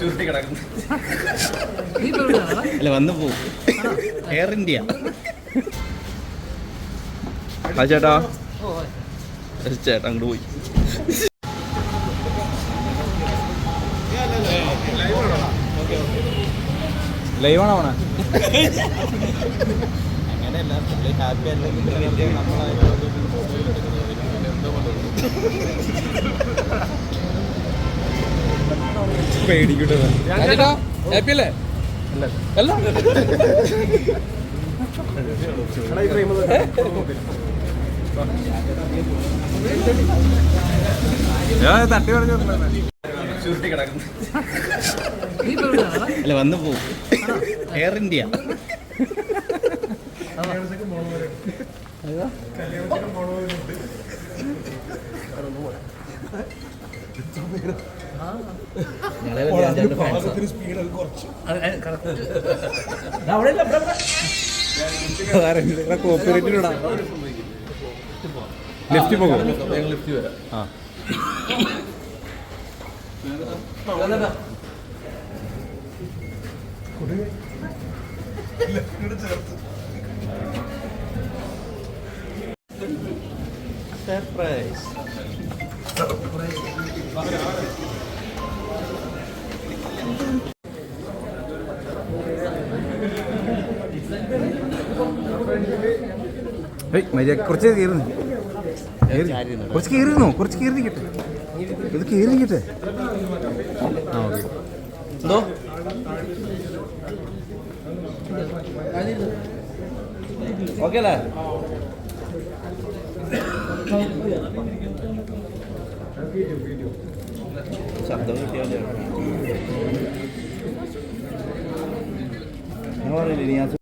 ചുരുട്ടി കിടക്കുന്നു? അല്ല വന്നു പോകും എയർ ഇന്ത്യ ആ ചേട്ടാ. ചേട്ടാ അങ്ങോട്ട് പോയി. ലൈവാണോ അവനെ അങ്ങനെയല്ല ഹാപ്പി അല്ലെങ്കിൽ നമ്മളായിട്ട് പേടിക്കട്ടെ. അല്ലേ? ഞാൻ തട്ടി പറഞ്ഞു? അല്ല വന്നു പോകും എയർ ഇന്ത്യ കോപ്പറേറ്റിലൂടാ ലെഫ്റ്റ് പോകും ആ സർപ്രൈസ് ഏയ് മര്യാദ കുറച്ച് കയറുന്നു. കുറച്ച് കയറുന്നു കുറച്ച് കയറി നിൽക്കട്ടെ ഇത് കയറി നിൽക്കട്ടെ ആ ഓക്കെ. എന്തോ? ഓക്കെ അല്ലേ? ശബ്ദം കിട്ടിയാൽ ഞാൻ പറഞ്ഞില്ലേ